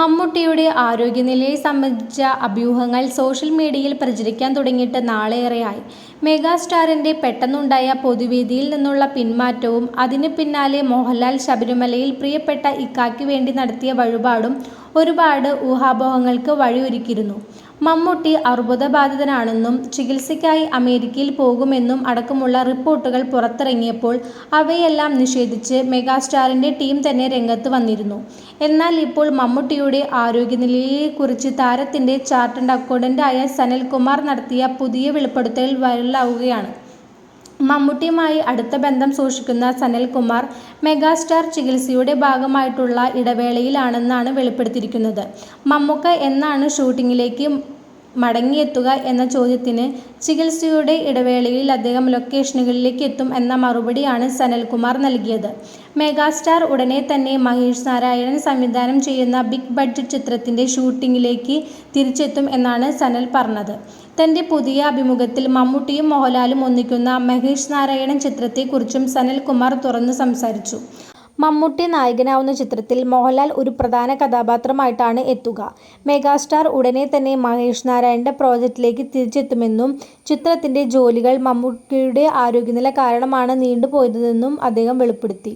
മമ്മൂട്ടിയുടെ ആരോഗ്യനിലയെ സംബന്ധിച്ച അഭ്യൂഹങ്ങൾ സോഷ്യൽ മീഡിയയിൽ പ്രചരിക്കാൻ തുടങ്ങിയിട്ട് നാളേറെയായി. മെഗാസ്റ്റാറിന്റെ പെട്ടെന്നുണ്ടായ പൊതുവേദിയിൽ നിന്നുള്ള പിന്മാറ്റവും അതിന് പിന്നാലെ മോഹൻലാൽ ശബരിമലയിൽ പ്രിയപ്പെട്ട ഇക്കായ്ക്ക് വേണ്ടി നടത്തിയ വഴിപാടും ഒരുപാട് ഊഹാപോഹങ്ങൾക്ക് വഴിയൊരുക്കിയിരുന്നു. മമ്മൂട്ടി അർബുദബാധിതനാണെന്നും ചികിത്സയ്ക്കായി അമേരിക്കയിൽ പോകുമെന്നും അടക്കമുള്ള റിപ്പോർട്ടുകൾ പുറത്തിറങ്ങിയപ്പോൾ അവയെല്ലാം നിഷേധിച്ച് മെഗാസ്റ്റാറിന്റെ ടീം തന്നെ രംഗത്ത് വന്നിരുന്നു. എന്നാൽ ഇപ്പോൾ മമ്മൂട്ടിയുടെ ആരോഗ്യനിലയെക്കുറിച്ച് താരത്തിന്റെ ചാർട്ടേഡ് സനൽ സനൽകുമാർ നടത്തിയ പുതിയ വെളിപ്പെടുത്തൽ വൈറലാവുകയാണ്. മമ്മൂട്ടിയുമായി അടുത്ത ബന്ധം സൂക്ഷിക്കുന്ന സനൽകുമാർ മെഗാസ്റ്റാർ ചികിത്സയുടെ ഭാഗമായിട്ടുള്ള ഇടവേളയിലാണെന്നാണ് വെളിപ്പെടുത്തിയിരിക്കുന്നത്. മമ്മൂക്ക എന്നാണ് ഷൂട്ടിങ്ങിലേക്ക് മടങ്ങിയെത്തുക എന്ന ചോദ്യത്തിന് ചികിത്സയുടെ ഇടവേളയിൽ അദ്ദേഹം ലൊക്കേഷനുകളിലേക്ക് എത്തും എന്ന മറുപടിയാണ് സനൽകുമാർ നൽകിയത്. മെഗാസ്റ്റാർ ഉടനെ തന്നെ മഹേഷ് നാരായണൻ സംവിധാനം ചെയ്യുന്ന ബിഗ് ബഡ്ജറ്റ് ചിത്രത്തിന്റെ ഷൂട്ടിങ്ങിലേക്ക് തിരിച്ചെത്തും എന്നാണ് സനൽ പറഞ്ഞത്. തന്റെ പുതിയ അഭിമുഖത്തിൽ മമ്മൂട്ടിയും മോഹൻലാലും ഒന്നിക്കുന്ന മഹേഷ് നാരായണൻ ചിത്രത്തെക്കുറിച്ചും സനൽകുമാർ തുറന്നു സംസാരിച്ചു. മമ്മൂട്ടി നായകനാവുന്ന ചിത്രത്തിൽ മോഹൻലാൽ ഒരു പ്രധാന കഥാപാത്രമായിട്ടാണ് എത്തുക. മെഗാസ്റ്റാർ ഉടനെ തന്നെ മഹേഷ് നാരായണന്റെ പ്രോജക്റ്റിലേക്ക് തിരിച്ചെത്തുമെന്നും ചിത്രത്തിന്റെ ജോലികൾ മമ്മൂട്ടിയുടെ ആരോഗ്യനില കാരണമാണ് നീണ്ടുപോയതെന്നും അദ്ദേഹം വെളിപ്പെടുത്തി.